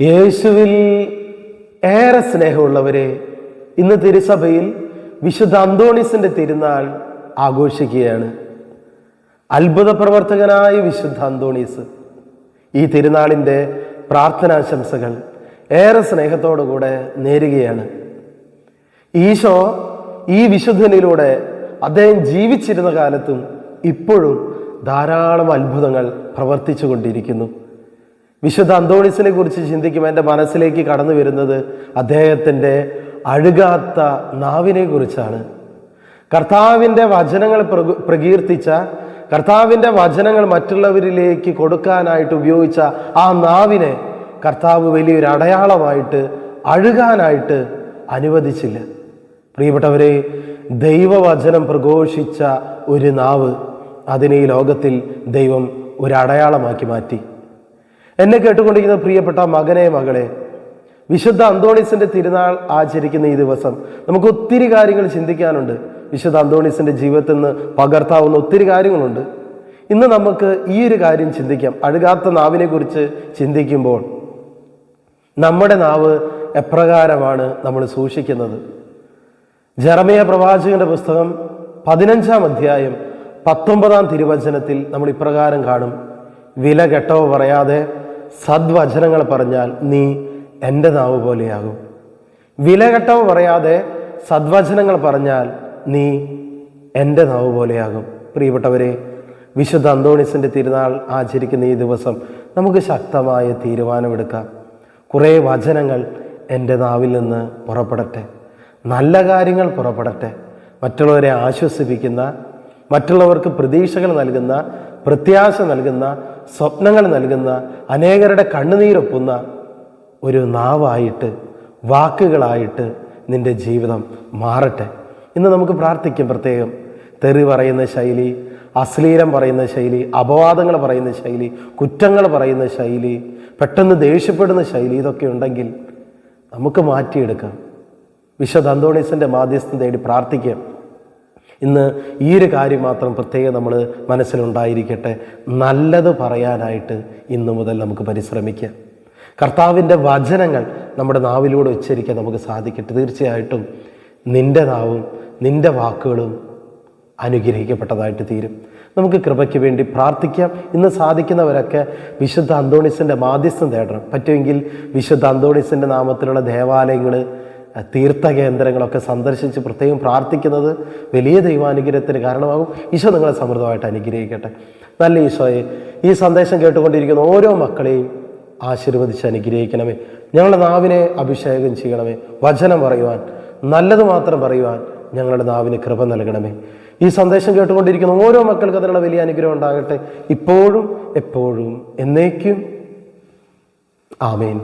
യേശുവിൽ ഏറെ സ്നേഹമുള്ളവരെ ഇന്ന് തിരുസഭയിൽ വിശുദ്ധ അന്തോണിസിന്റെ തിരുനാൾ ആഘോഷിക്കുകയാണ്. അത്ഭുത പ്രവർത്തകനായ വിശുദ്ധ അന്തോണീസ് ഈ തിരുനാളിന്റെ പ്രാർത്ഥനാശംസകൾ ഏറെ സ്നേഹത്തോടുകൂടെ നേരുകയാണ്. ഈശോ ഈ വിശുദ്ധനിലൂടെ അദ്ദേഹം ജീവിച്ചിരുന്ന കാലത്തും ഇപ്പോഴും ധാരാളം അത്ഭുതങ്ങൾ പ്രവർത്തിച്ചു കൊണ്ടിരിക്കുന്നു വിശുദ്ധ അന്തോണിസിനെ കുറിച്ച് ചിന്തിക്കുമ്പോൾ എന്റെ മനസ്സിലേക്ക് കടന്നു വരുന്നത് അദ്ദേഹത്തിന്റെ അഴുകാത്ത നാവിനെ കുറിച്ചാണ്. കർത്താവിന്റെ വചനങ്ങൾ പ്രകു- പ്രകീർത്തിച്ച കർത്താവിന്റെ വചനങ്ങൾ മറ്റുള്ളവരിലേക്ക് കൊടുക്കാനായിട്ട് ഉപയോഗിച്ച ആ നാവിനെ കർത്താവ് വലിയൊരു അടയാളമായിട്ട് അഴുകാനായിട്ട് അനുവദിച്ചില്ല. പ്രിയപ്പെട്ടവരെ ദൈവവചനം പ്രഘോഷിച്ച ഒരു നാവ് അതിനെ ഈ ലോകത്തിൽ ദൈവം ഒരു അടയാളമാക്കി മാറ്റി. എന്നെ കേട്ടുകൊണ്ടിരിക്കുന്ന പ്രിയപ്പെട്ട മകനെ മകളെ വിശുദ്ധ അന്തോണിസിന്റെ തിരുനാൾ ആചരിക്കുന്ന ഈ ദിവസം നമുക്ക് ഒത്തിരി കാര്യങ്ങൾ ചിന്തിക്കാനുണ്ട്. വിശുദ്ധ അന്തോണിസിന്റെ ജീവിതത്തിൽ നിന്ന് പകർത്താവുന്ന ഒത്തിരി കാര്യങ്ങളുണ്ട്. ഇന്ന് നമുക്ക് ഈ ഒരു കാര്യം ചിന്തിക്കാം. അഴുകാത്ത നാവിനെ കുറിച്ച് ചിന്തിക്കുമ്പോൾ നമ്മുടെ നാവ് എപ്രകാരമാണ് നമ്മൾ സൂക്ഷിക്കുന്നത്? ജെറമിയ പ്രവാചകന്റെ പുസ്തകം പതിനഞ്ചാം അധ്യായം പത്തൊമ്പതാം തിരുവചനത്തിൽ നമ്മൾ ഇപ്രകാരം കാണും. വില കെട്ടവ പറയാതെ സദ്വചനങ്ങൾ പറഞ്ഞാൽ നീ എന്റെ നാവ് പോലെയാകും. വില കെട്ടവ പറയാതെ സദ്വചനങ്ങൾ പറഞ്ഞാൽ നീ എന്റെ നാവ് പോലെയാകും. പ്രിയപ്പെട്ടവരെ വിശുദ്ധ അന്തോണിസിന്റെ തിരുനാൾ ആചരിക്കുന്ന ഈ ദിവസം നമുക്ക് ശക്തമായ തീരുമാനമെടുക്കാം. കുറേ വചനങ്ങൾ എന്റെ നാവിൽ നിന്ന് പുറപ്പെടട്ടെ. നല്ല കാര്യങ്ങൾ പുറപ്പെടട്ടെ. മറ്റുള്ളവരെ ആശ്വസിപ്പിക്കുന്ന മറ്റുള്ളവർക്ക് പ്രതീക്ഷകൾ നൽകുന്ന പ്രത്യാശ നൽകുന്ന സ്വപ്നങ്ങൾ നൽകുന്ന അനേകരുടെ കണ്ണുനീരൊപ്പുന്ന ഒരു നാവായിട്ട് വാക്കുകളായിട്ട് നിന്റെ ജീവിതം മാറട്ടെ. ഇന്ന് നമുക്ക് പ്രാർത്ഥിക്കും പ്രത്യേകം. തെറി പറയുന്ന ശൈലി അശ്ലീലം പറയുന്ന ശൈലി അപവാദങ്ങൾ പറയുന്ന ശൈലി കുറ്റങ്ങൾ പറയുന്ന ശൈലി പെട്ടെന്ന് ദേഷ്യപ്പെടുന്ന ശൈലി ഇതൊക്കെ ഉണ്ടെങ്കിൽ നമുക്ക് മാറ്റിയെടുക്കാം. വിശുദ്ധ അന്തോണീസിന്റെ മാധ്യസ്ഥം തേടി പ്രാർത്ഥിക്കാം. ഇന്ന് ഈ ഒരു കാര്യം മാത്രം പ്രത്യേകം നമ്മൾ മനസ്സിലുണ്ടായിരിക്കട്ടെ. നല്ലത് പറയാനായിട്ട് ഇന്നു മുതൽ നമുക്ക് പരിശ്രമിക്കാം. കർത്താവിന്റെ വചനങ്ങൾ നമ്മുടെ നാവിലൂടെ ഉച്ചരിക്കാൻ നമുക്ക് സാധിക്കട്ടെ. തീർച്ചയായിട്ടും നിന്റെ നാവും നിന്റെ വാക്കുകളും അനുഗ്രഹിക്കപ്പെട്ടതായിട്ട് തീരും. നമുക്ക് കൃപയ്ക്ക് വേണ്ടി പ്രാർത്ഥിക്കാം. ഇന്ന് സാധിക്കുന്നവരൊക്കെ വിശുദ്ധ അന്തോണിസിന്റെ മാധ്യസ്ഥം തേടണം. പറ്റുമെങ്കിൽ വിശുദ്ധ അന്തോണിസിന്റെ നാമത്തിലുള്ള ദേവാലയങ്ങൾ തീർത്ഥകേന്ദ്രങ്ങളൊക്കെ സന്ദർശിച്ച് പ്രത്യേകം പ്രാർത്ഥിക്കുന്നത് വലിയ ദൈവാനുഗ്രഹത്തിന് കാരണമാകും. ഈശോ നിങ്ങളെ സമൃദ്ധമായിട്ട് അനുഗ്രഹിക്കട്ടെ. നല്ല ഈശോയെ ഈ സന്ദേശം കേട്ടുകൊണ്ടിരിക്കുന്ന ഓരോ മക്കളെയും ആശീർവദിച്ച് അനുഗ്രഹിക്കണമേ. ഞങ്ങളുടെ നാവിനെ അഭിഷേകം ചെയ്യണമേ. വചനം പറയുവാൻ നല്ലത് മാത്രം പറയുവാൻ ഞങ്ങളുടെ നാവിന് കൃപ നൽകണമേ. ഈ സന്ദേശം കേട്ടുകൊണ്ടിരിക്കുന്ന ഓരോ മക്കൾക്ക് അതിനുള്ള വലിയ അനുഗ്രഹം ഉണ്ടാകട്ടെ. ഇപ്പോഴും എപ്പോഴും എന്നേക്കും. ആമേൻ.